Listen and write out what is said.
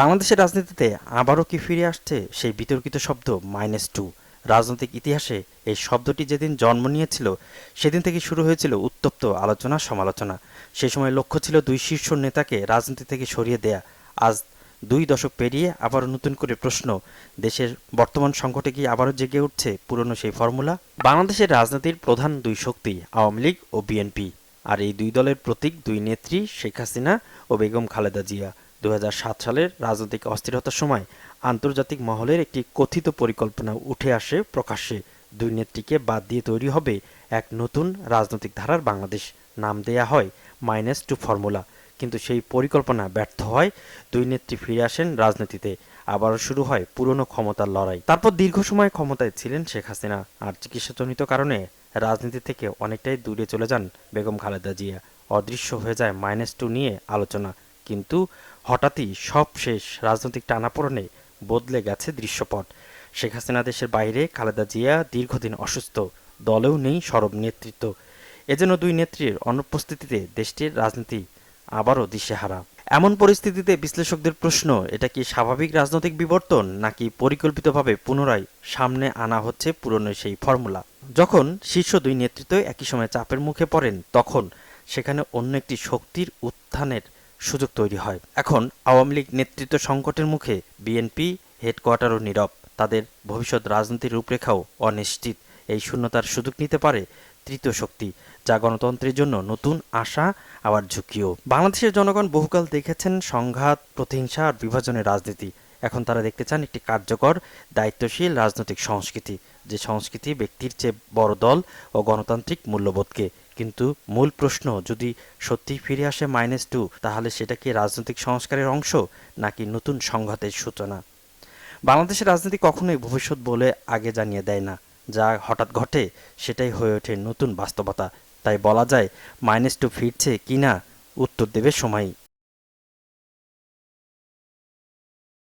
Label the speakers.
Speaker 1: বাংলাদেশের রাজনীতিতে আবারও কি ফিরে আসছে সেই বিতর্কিত শব্দ মাইনাস টু? রাজনৈতিক ইতিহাসে এই শব্দটি যেদিন জন্ম নিয়েছিল, সেদিন থেকে শুরু হয়েছিল উত্তপ্ত আলোচনা, সমালোচনা। সে সময় লক্ষ্য ছিল দুই শীর্ষ নেতাকে রাজনীতি থেকে সরিয়ে দেয়া। আজ দুই দশক পেরিয়ে আবারও নতুন করে প্রশ্ন, দেশের বর্তমান সংকটে কি আবারও জেগে উঠছে পুরনো সেই ফর্মুলা? বাংলাদেশের রাজনীতির প্রধান দুই শক্তি আওয়ামী লীগ ও বিএনপি। আর এই দুই দলের প্রতীক দুই নেত্রী শেখ হাসিনা ও বেগম খালেদা জিয়া। দু হাজার সাত সালের রাজনৈতিক অস্থিরতার সময় আন্তর্জাতিক মহলের একটি কথিত পরিকল্পনা উঠে আসে প্রকাশ্যে। দুই নেত্রীকে বাদ দিয়ে তৈরি হবে এক নতুন রাজনৈতিক ধারার বাংলাদেশ। নাম দেয়া হয় মাইনাস টু ফর্মুলা। কিন্তু সেই পরিকল্পনা ব্যর্থ হয়, দুই নেত্রী ফিরে আসেন রাজনীতিতে। আবারও শুরু হয় পুরনো ক্ষমতার লড়াই। তারপর দীর্ঘ সময় ক্ষমতায় ছিলেন শেখ হাসিনা। আর চিকিৎসাজনিত কারণে রাজনীতি থেকে অনেকটাই দূরে চলে যান বেগম খালেদা জিয়া। অদৃশ্য হয়ে যায় মাইনাস টু নিয়ে আলোচনা। কিন্তু হঠাৎই সব শেষ রাজনৈতিক টানাপোড়নে বদলে গেছে দৃশ্যপট। শেখ হাসিনা দেশের বাইরে, খালেদা জিয়া দীর্ঘদিন অসুস্থ, দলেও নেই সরব নেতৃত্ব। এজন্য দুই নেত্রীর অনুপস্থিতিতে দেশটির রাজনীতি আবারও দিশেহারা। এমন পরিস্থিতিতে বিশ্লেষকদের প্রশ্ন, এটা কি স্বাভাবিক রাজনৈতিক বিবর্তন নাকি পরিকল্পিতভাবে পুনরায় সামনে আনা হচ্ছে পুরনো সেই ফর্মুলা? যখন শীর্ষ দুই নেতৃত্ব একই সময় চাপের মুখে পড়েন, তখন সেখানে অন্য একটি শক্তির উত্থানের সুযোগ তৈরি হয়। এখন আওয়ামী লীগ নেতৃত্ব সংকটের মুখে বিএনপি হেডকোয়ার্টারও নীরব। তাদের ভবিষ্যৎ রাজনীতির রূপরেখাও অনিশ্চিত। এই শূন্যতার সুযোগ নিতে পারে তৃতীয় শক্তি, যা গণতন্ত্রের জন্য নতুন আশা, আবার ঝুঁকিও। বাংলাদেশের জনগণ বহুকাল দেখেছেন সংঘাত, প্রতিহিংসা আর বিভাজনের রাজনীতি। এখন তারা দেখতে চান একটি কার্যকর, দায়িত্বশীল রাজনৈতিক সংস্কৃতি, যে সংস্কৃতি ব্যক্তির চেয়ে বড় দল ও গণতান্ত্রিক মূল্যবোধকে। কিন্তু মূল প্রশ্ন, যদি সত্যি ফিরে আসে মাইনাস টু, তাহলে সেটা কি রাজনৈতিক সংস্কারের অংশ নাকি নতুন সংঘাতের সূচনা? বাংলাদেশের রাজনীতি কখনোই ভবিষ্যৎ বলে আগে জানিয়ে দেয় না। যা হঠাৎ ঘটে, সেটাই হয়ে ওঠে নতুন বাস্তবতা। তাই বলা যায়, মাইনাস টু ফিরছে কিনা উত্তর দেবে সময়